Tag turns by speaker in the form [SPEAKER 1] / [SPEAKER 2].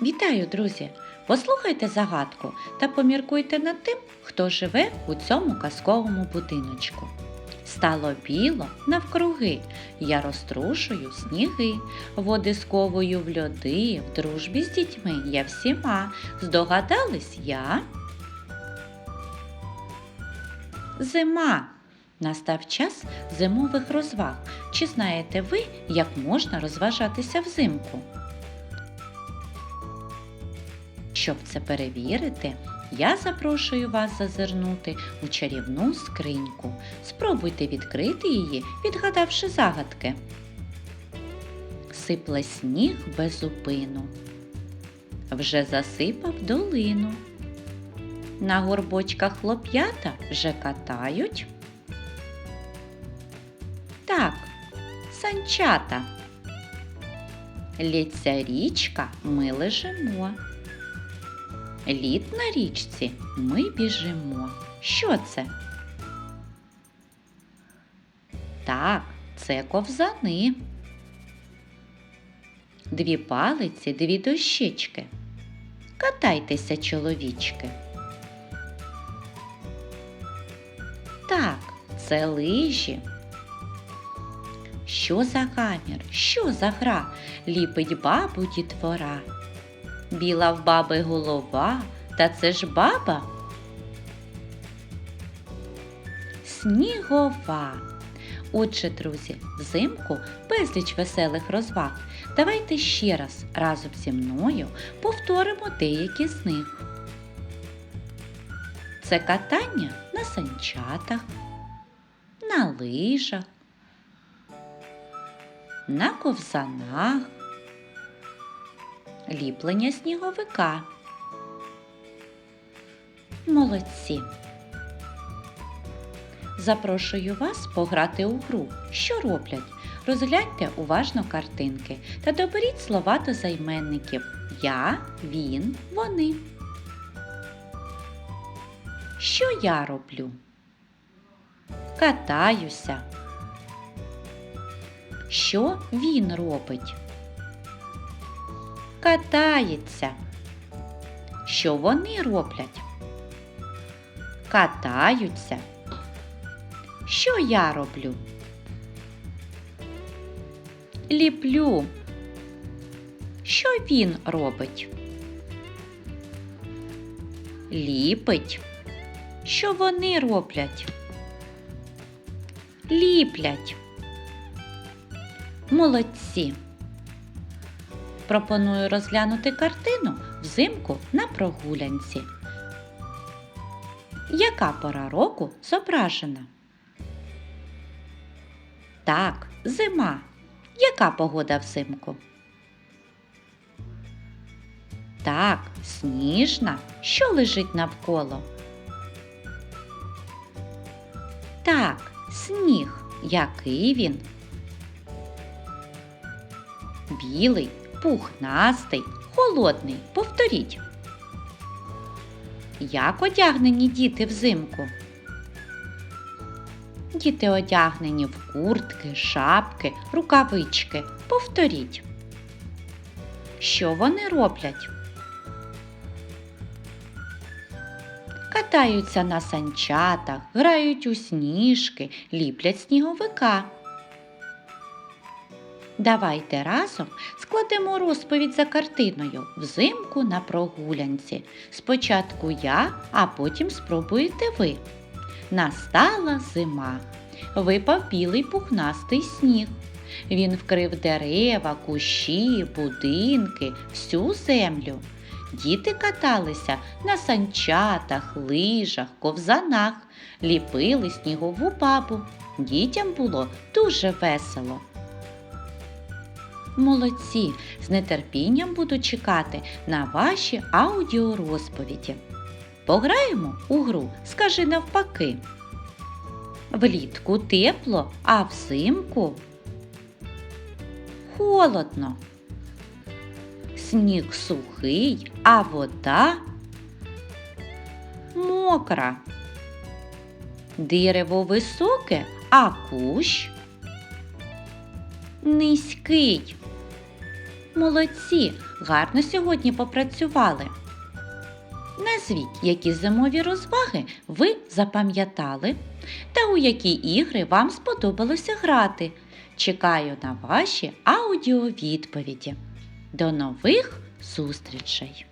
[SPEAKER 1] Вітаю, друзі! Послухайте загадку та поміркуйте над тим, хто живе у цьому казковому будиночку. Стало біло навкруги, я розтрушую сніги, води сковую в льоди, в дружбі з дітьми я всіма. Здогадались я? Зима. Настав час зимових розваг. Чи знаєте ви, як можна розважатися взимку? Щоб це перевірити, я запрошую вас зазирнути у чарівну скриньку. Спробуйте відкрити її, відгадавши загадки. Сипле сніг без зупину. Вже засипав долину. На горбочках хлоп'ята вже катають. Так, санчата. Лється річка, ми лежимо. Лід на річці ми біжимо. Що це? Так, це ковзани. Дві палиці, дві дощечки. Катайтеся, чоловічки. Так, це лижі. Що за гамір, що за гра? Ліпить бабу дітвора. Біла в баби голова, та це ж баба. Снігова. Отже, друзі, взимку безліч веселих розваг. Давайте ще раз разом зі мною повторимо деякі з них. Це катання на санчатах, на лижах, на ковзанах, ліплення сніговика. Молодці! Запрошую вас пограти у гру. Що роблять? Розгляньте уважно картинки та доберіть слова до займенників Я, він, вони. Що я роблю? Катаюся. Що він робить? Катається. Що вони роблять? Катаються. Що я роблю? Ліплю. Що він робить? Ліпить. Що вони роблять? Ліплять. Молодці. Пропоную розглянути картину взимку на прогулянці. Яка пора року зображена? Так, зима. Яка погода взимку? Так, сніжна. Що лежить навколо? Так, сніг. Який він? Білий, пухнастий, холодний. Повторіть. Як одягнені діти взимку? Діти одягнені в куртки, шапки, рукавички. Повторіть. Що вони роблять? Катаються на санчатах, грають у сніжки, ліплять сніговика. Давайте разом складемо розповідь за картиною взимку на прогулянці. Спочатку я, а потім спробуєте ви. Настала зима. Випав білий пухнастий сніг. Він вкрив дерева, кущі, будинки, всю землю. Діти каталися на санчатах, лижах, ковзанах, ліпили снігову бабу. Дітям було дуже весело. Молодці! З нетерпінням буду чекати на ваші аудіорозповіді. Пограємо у гру, скажи навпаки. Влітку тепло, а взимку холодно. Сніг сухий, а вода мокра. Дерево високе, а кущ низький. Молодці! Гарно сьогодні попрацювали. Назвіть, які зимові розваги ви запам'ятали та у які ігри вам сподобалося грати. Чекаю на ваші аудіовідповіді. До нових зустрічей!